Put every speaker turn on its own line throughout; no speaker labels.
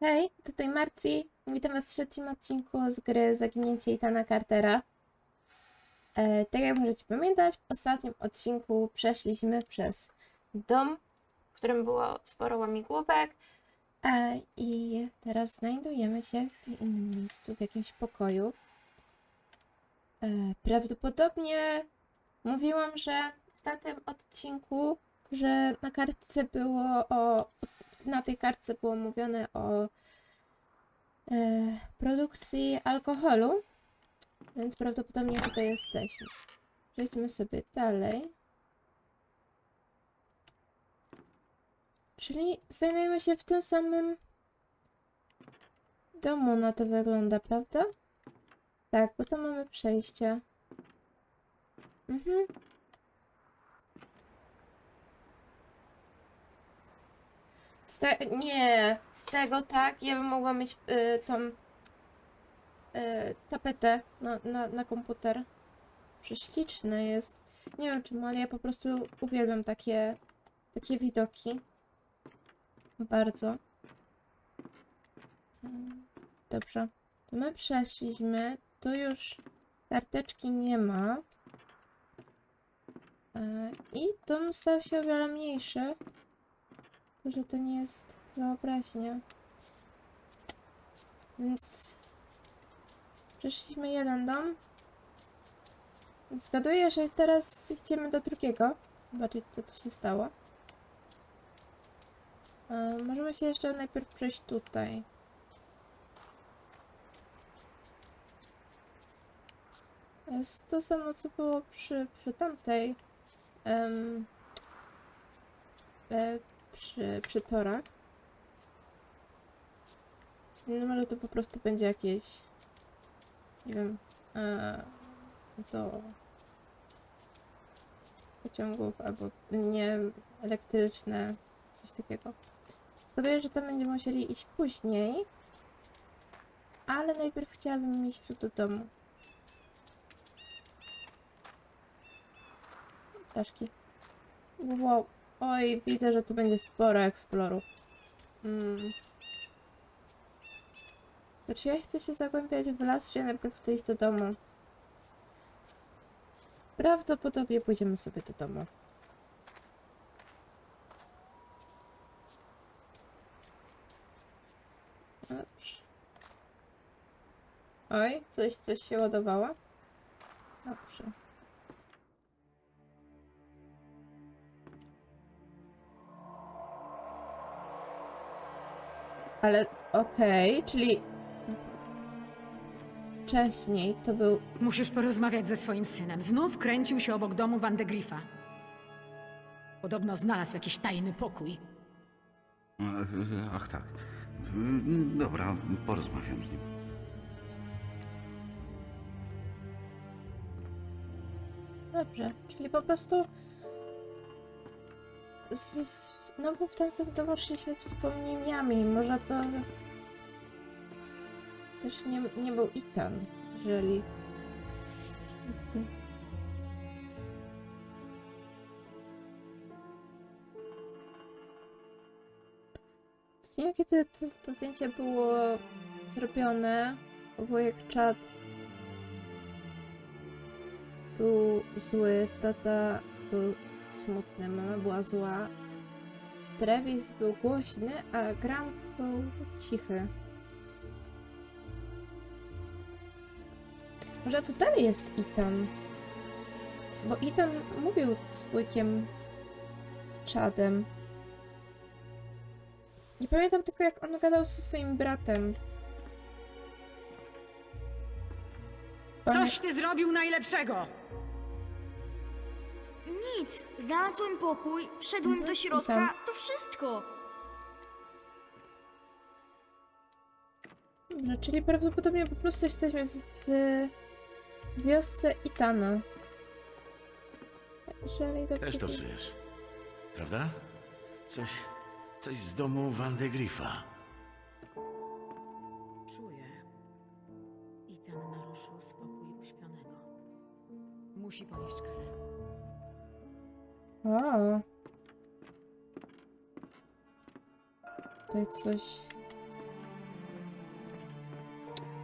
Hej, tutaj Marci. Witam Was w trzecim odcinku z gry Zaginięcie Itana Cartera. E, tak jak możecie pamiętać, w ostatnim odcinku przeszliśmy przez dom, w którym było sporo łamigłówek e, i teraz znajdujemy się w innym miejscu, w jakimś pokoju. E, prawdopodobnie mówiłam, że w tamtym odcinku, że na kartce było o na tej kartce było mówione o e, produkcji alkoholu, więc prawdopodobnie tutaj jesteśmy. Przejdźmy sobie dalej. Czyli znajdujemy się w tym samym domu, na to wygląda, prawda? Tak, bo tam mamy przejście. Mhm. Z te... Nie, z tego tak, ja bym mogła mieć y, tą y, tapetę na, na, na komputer. Prześliczne jest. Nie wiem czemu, ale ja po prostu uwielbiam takie, takie widoki. Bardzo. Ym, Dobrze. To my przeszliśmy. Tu już karteczki nie ma. E, I dom stał się o wiele mniejszy. Że to nie jest wyobraźnia. Więc przeszliśmy jeden dom. Zgaduję, że teraz idziemy do drugiego. Zobaczyć, co tu się stało. Możemy się jeszcze najpierw przejść tutaj. Jest to samo, co było przy, przy tamtej. e, przy, przy torach. No może to po prostu będzie jakieś, nie wiem, do pociągów albo linie elektryczne, coś takiego. Zgaduję, że tam będziemy musieli iść później, ale najpierw chciałabym iść tu do domu. Ptaszki. Wow. Oj, widzę, że tu będzie sporo eksploru. Mm. To czy ja chcę się zagłębiać w las, czy najpierw chcę iść do domu? Prawdopodobnie pójdziemy sobie do domu. Dobrze. Oj, coś, coś się ładowało. Dobrze. Ale okej, czyli wcześniej to był.
Musisz porozmawiać ze swoim synem. Znów kręcił się obok domu Van de Griffa. Podobno znalazł jakiś tajny pokój.
E, Ach tak. Mm, Dobra, porozmawiam z nim.
Dobrze, czyli po prostu. Z, z, no bo w tamtym domu wspomnieniami. Może to. Też nie, nie był Itan, jeżeli. Nie wiem, kiedy to, to zdjęcie było zrobione, bo jak czat był zły, tata był smutny, mama była zła, Travis był głośny, a Graham był cichy. Może to dalej jest Ethan? Bo Ethan mówił z wujkiem Chadem. Nie pamiętam tylko jak on gadał ze swoim bratem.
Coś ty zrobił najlepszego!
Nic. Znalazłem pokój, wszedłem do
i
środka, to wszystko.
Dobrze, czyli prawdopodobnie po prostu jesteśmy w, w wiosce Itana. Jeżeli dobrze
Też to
wiem.
czujesz, prawda? Coś, coś z domu Van de Griffa.
Czuję. Ethan naruszył spokój uśpionego. Musi ponieść karę.
O. Tutaj coś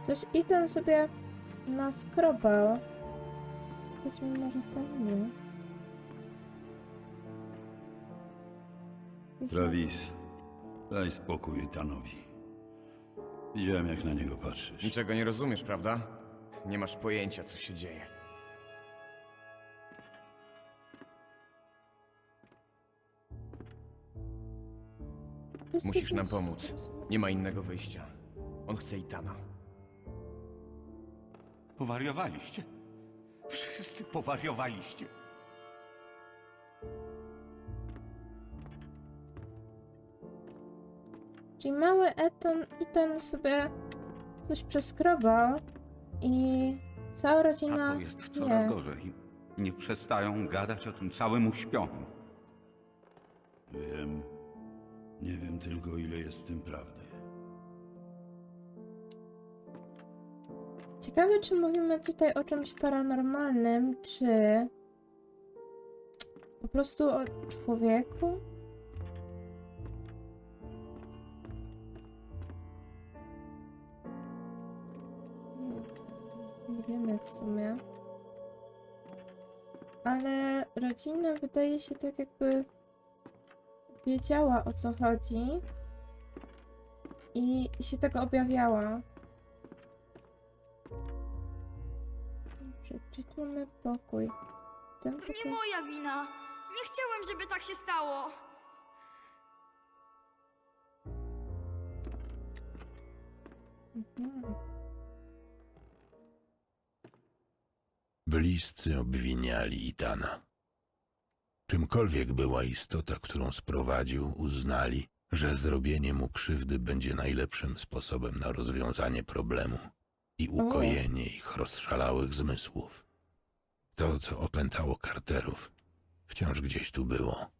Coś i ten sobie naskrobał. Chodźmy może ten nie.
Travis, daj spokój Etanowi. Widziałem, jak na niego patrzysz.
Niczego nie rozumiesz, prawda? Nie masz pojęcia, co się dzieje. Musisz nam pomóc. Nie ma innego wyjścia. On chce Itana.
Powariowaliście? Wszyscy powariowaliście.
Czyli mały Eton i ten sobie coś przeskrobał i cała
A
rodzina
to jest coraz
wie.
gorzej. Nie przestają gadać o tym całym uśpionym.
Wiem. Nie wiem tylko, ile jest w tym prawdy.
Ciekawe, czy mówimy tutaj o czymś paranormalnym, czy po prostu o człowieku? Nie, wiemy w sumie. Ale rodzina wydaje się tak jakby wiedziała o co chodzi i, się tego objawiała. Dobrze, czy tu mamy pokój? W tym
To nie
pokoju...
moja wina. Nie chciałem, żeby tak się stało.
Mhm.
Bliscy obwiniali Itana. Czymkolwiek była istota, którą sprowadził, uznali, że zrobienie mu krzywdy będzie najlepszym sposobem na rozwiązanie problemu i ukojenie ich rozszalałych zmysłów. To, co opętało Carterów, wciąż gdzieś tu było.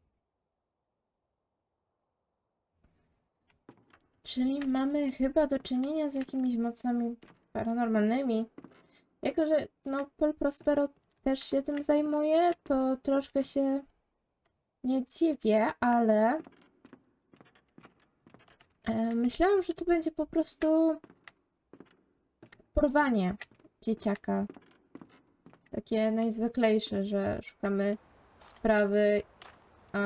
Czyli mamy chyba do czynienia z jakimiś mocami paranormalnymi. Jako, że no, Paul Prospero też się tym zajmuje, to troszkę się nie dziwię, ale e, myślałam, że to będzie po prostu porwanie dzieciaka. Takie najzwyklejsze, że szukamy sprawy, a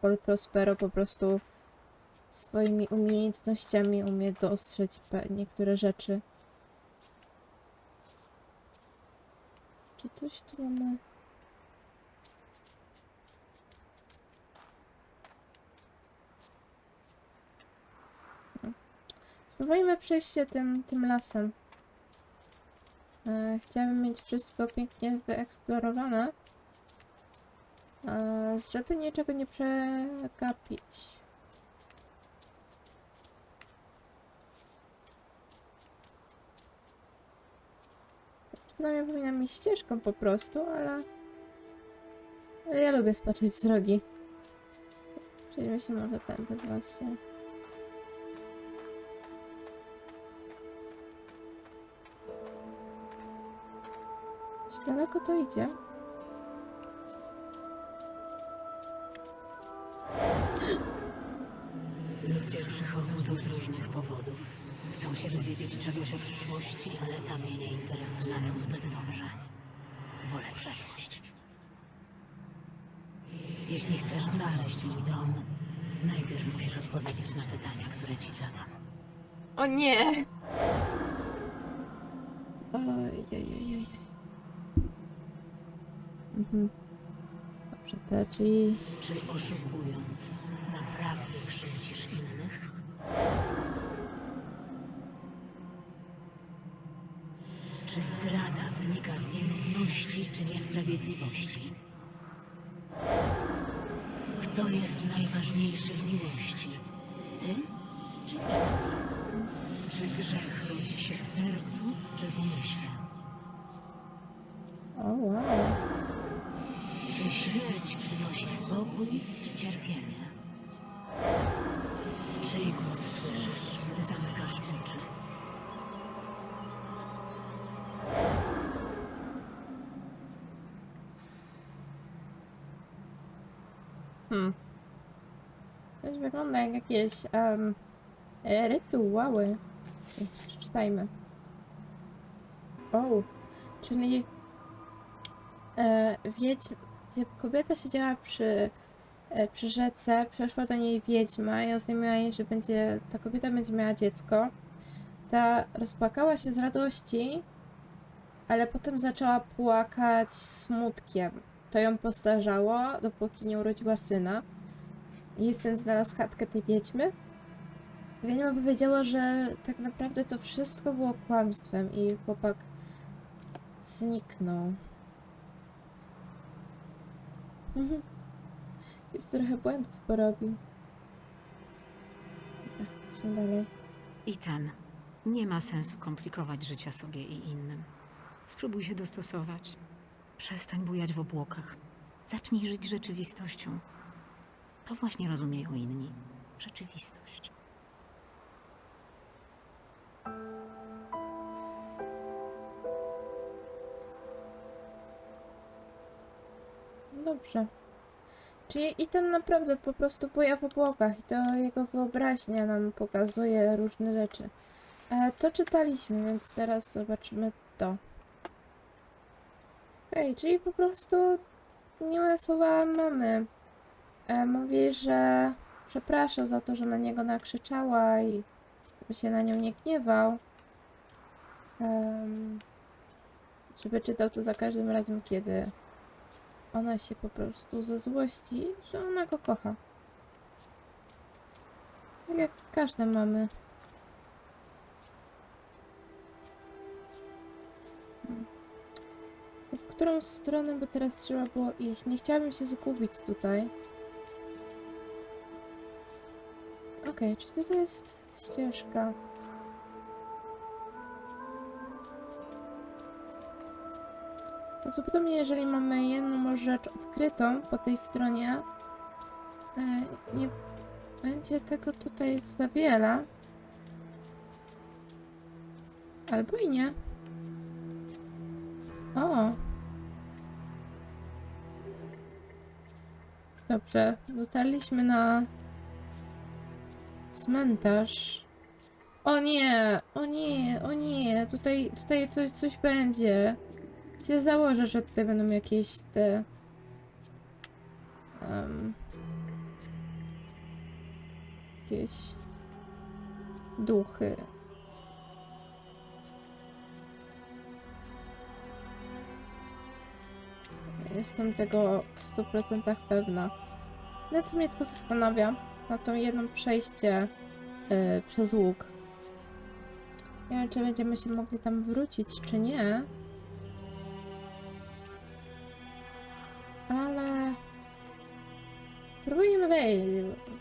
Paul Prospero po prostu swoimi umiejętnościami umie dostrzec niektóre rzeczy. Czy coś tu mamy? Spróbujmy przejść się tym, tym lasem. E, chciałabym mieć wszystko pięknie wyeksplorowane, e, żeby niczego nie przegapić. Przynajmniej powinnam iść ścieżką po prostu, ale... ale ja lubię spatrzeć z drogi. Przejdźmy się może tędy właśnie. Czy daleko to idzie?
Ludzie przychodzą tu z różnych powodów. Chcą się dowiedzieć czegoś o przyszłości, ale ta mnie nie interesuje zbyt dobrze. Wolę przeszłość. Jeśli chcesz znaleźć mój dom, najpierw musisz odpowiedzieć na pytania, które ci zadam.
O nie! Mhm. Dobrze, te, czyli...
Czy oszukując, naprawdę krzywdzisz innych? Czy zdrada wynika z nierówności czy niesprawiedliwości? Kto jest najważniejszy w miłości? Ty czy inni? Czy grzech rodzi się w sercu czy w umyśle?
O wow.
Czy śmierć przynosi spokój czy cierpienie? Czyj głos słyszysz, gdy zamykasz oczy?
To wygląda jak jakieś um, rytuały. Przeczytajmy. O, czyli e, wiedź, gdzie kobieta siedziała przy, e, przy rzece, przeszła do niej wiedźma i oznajmiła jej, że będzie, ta kobieta będzie miała dziecko. Ta rozpłakała się z radości, ale potem zaczęła płakać smutkiem. To ją postarzało, dopóki nie urodziła syna. Jej syn znalazł chatkę tej wiedźmy. Wiedźma powiedziała, że tak naprawdę to wszystko było kłamstwem i chłopak zniknął. Mhm. Już trochę błędów porobił. Dobra, dalej.
Ethan, nie ma sensu komplikować życia sobie i innym. Spróbuj się dostosować. Przestań bujać w obłokach. Zacznij żyć rzeczywistością. To właśnie rozumieją inni. Rzeczywistość.
Dobrze. Czyli i ten naprawdę po prostu buja w obłokach i to jego wyobraźnia nam pokazuje różne rzeczy. E, to czytaliśmy, więc teraz zobaczymy to. Ej, czyli po prostu miłe słowa mamy. E, mówi, że przeprasza za to, że na niego nakrzyczała i żeby się na nią nie gniewał. Żeby czytał to za każdym razem, kiedy ona się po prostu ze złości, że ona go kocha. Tak jak każde mamy. W którą stronę by teraz trzeba było iść? Nie chciałabym się zgubić tutaj. Okej, czy tutaj jest ścieżka? Prawdopodobnie, jeżeli mamy jedną rzecz odkrytą po tej stronie, e, nie będzie tego tutaj za wiele. Albo i nie. O! Dobrze, dotarliśmy na cmentarz. O nie, o nie, o nie, tutaj, tutaj coś, coś będzie się założę, że tutaj będą jakieś te. em, jakieś duchy. Jestem tego w 100% pewna. Na co mnie tylko zastanawia, na to jedno przejście y, przez łuk. Nie wiem, czy będziemy się mogli tam wrócić, czy nie. Ale... Spróbujmy wejść.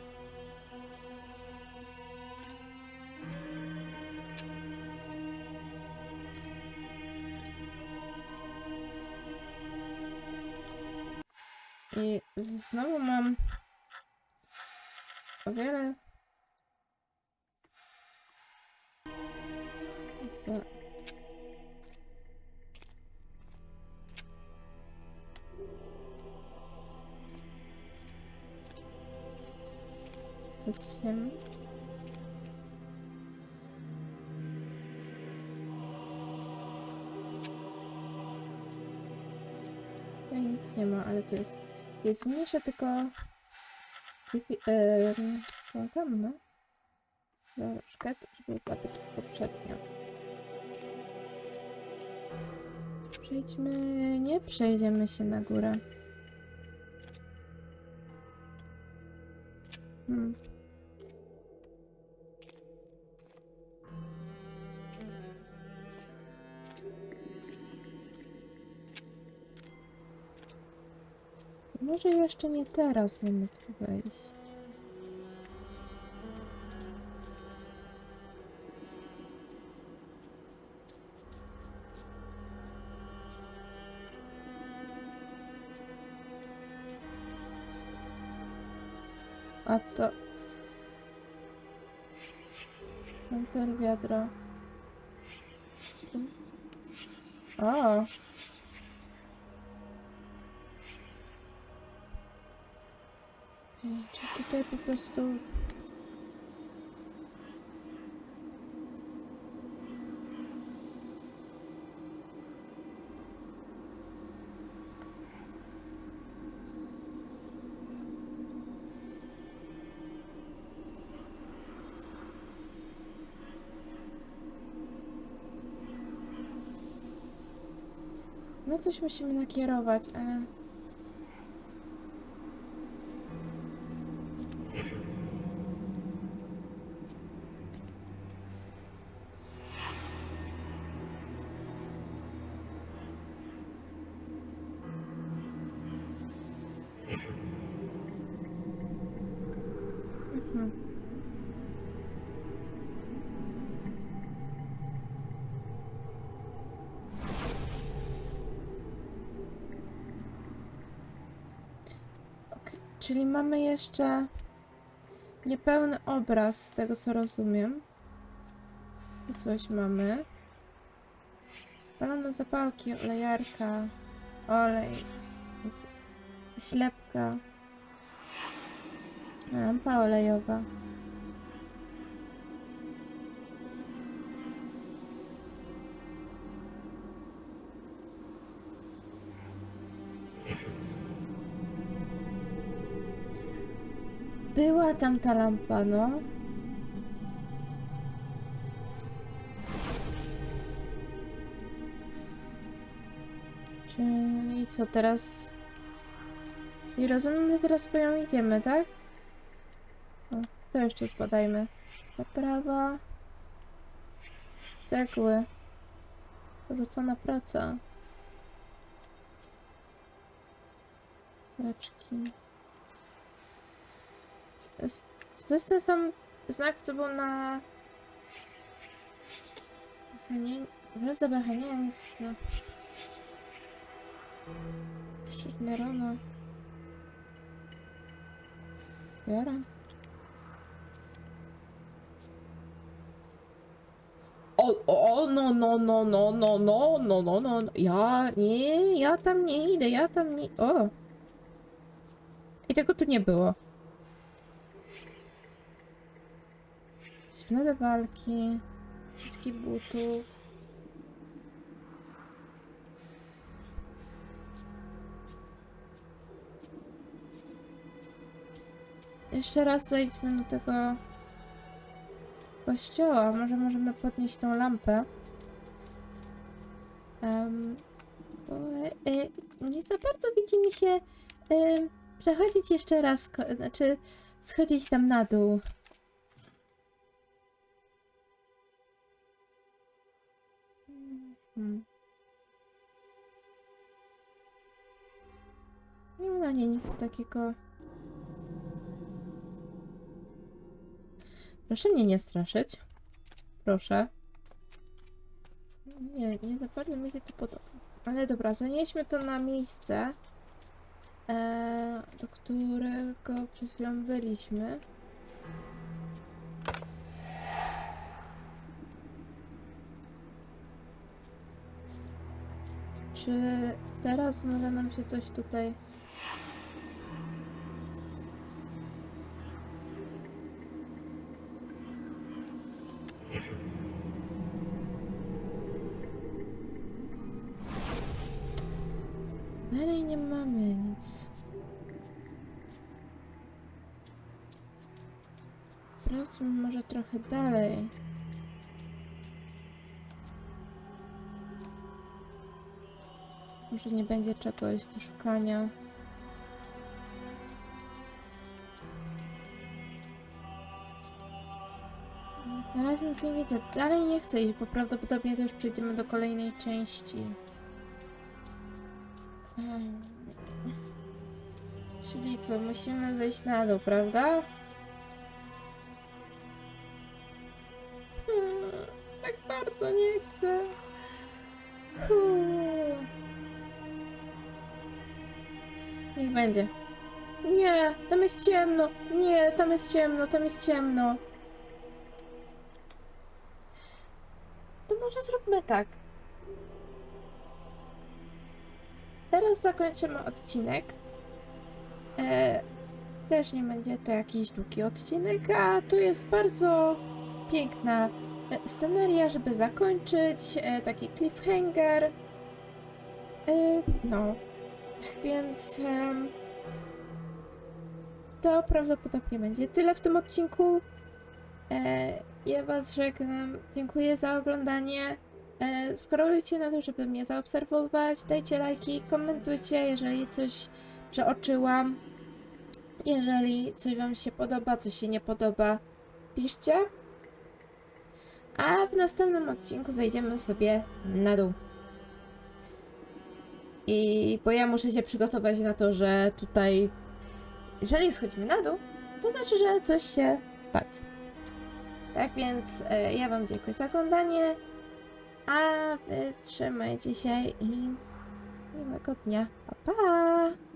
I znowu mam o wiele za Tutaj nic nie ma, ale tu jest. Jest mniejsze, tylko. Ehm, tam, no. Troszkę, żeby była tak jak poprzednio. Przejdźmy. Nie przejdziemy się na górę. Hmm. Może jeszcze nie teraz mamy tu wejść. A to... Pancer wiadro. O! Czy tutaj po prostu... No coś musimy nakierować, ale... Czyli mamy jeszcze niepełny obraz z tego co rozumiem. Tu coś mamy. Balona zapałki, olejarka, olej, ślepka, lampa olejowa. Była tam ta lampa, no. Czyli co teraz? I rozumiem, że teraz po nią idziemy, tak? O, to jeszcze zbadajmy. Zaprawa. Cegły. Porzucona praca. Leczki. To jest ten sam znak, co był na... Henie... Wezda Beheniańska. Szczyt Nerona. Wiara. O, o, no, no, no, no, no, no, no, no, no. Ja, nie, ja tam nie idę, ja tam nie... O! I tego tu nie było. Ślady walki, ściski butów. Jeszcze raz zejdźmy do tego kościoła. Może możemy podnieść tą lampę. Um, bo, e, nie za bardzo widzi mi się e, przechodzić jeszcze raz, znaczy schodzić tam na dół. Nie nic takiego. Proszę mnie nie straszyć. Proszę. Nie, nie bardzo mi się to podoba. Ale dobra, zanieśmy to na miejsce, e, do którego przed chwilą byliśmy. Czy teraz może nam się coś tutaj... trochę dalej. Może nie będzie czegoś do szukania. Na razie nic nie widzę. Dalej nie chcę iść, bo prawdopodobnie to już przejdziemy do kolejnej części. Czyli co, musimy zejść na dół, prawda? Huh. Niech będzie. Nie, tam jest ciemno. Nie, tam jest ciemno, tam jest ciemno. To może zróbmy tak. Teraz zakończymy odcinek. E, też nie będzie to jakiś długi odcinek, a tu jest bardzo piękna e, sceneria, żeby zakończyć, e, taki cliffhanger. E, no, więc to prawdopodobnie będzie tyle w tym odcinku. Ja Was żegnam. Dziękuję za oglądanie. Skorolujcie na to, żeby mnie zaobserwować, dajcie lajki, komentujcie, jeżeli coś przeoczyłam. Jeżeli coś Wam się podoba, coś się nie podoba, piszcie. A w następnym odcinku zejdziemy sobie na dół. I bo ja muszę się przygotować na to, że tutaj, jeżeli schodzimy na dół, to znaczy, że coś się stanie. Tak więc e, ja Wam dziękuję za oglądanie, a Wy trzymajcie się i miłego dnia. Pa, pa!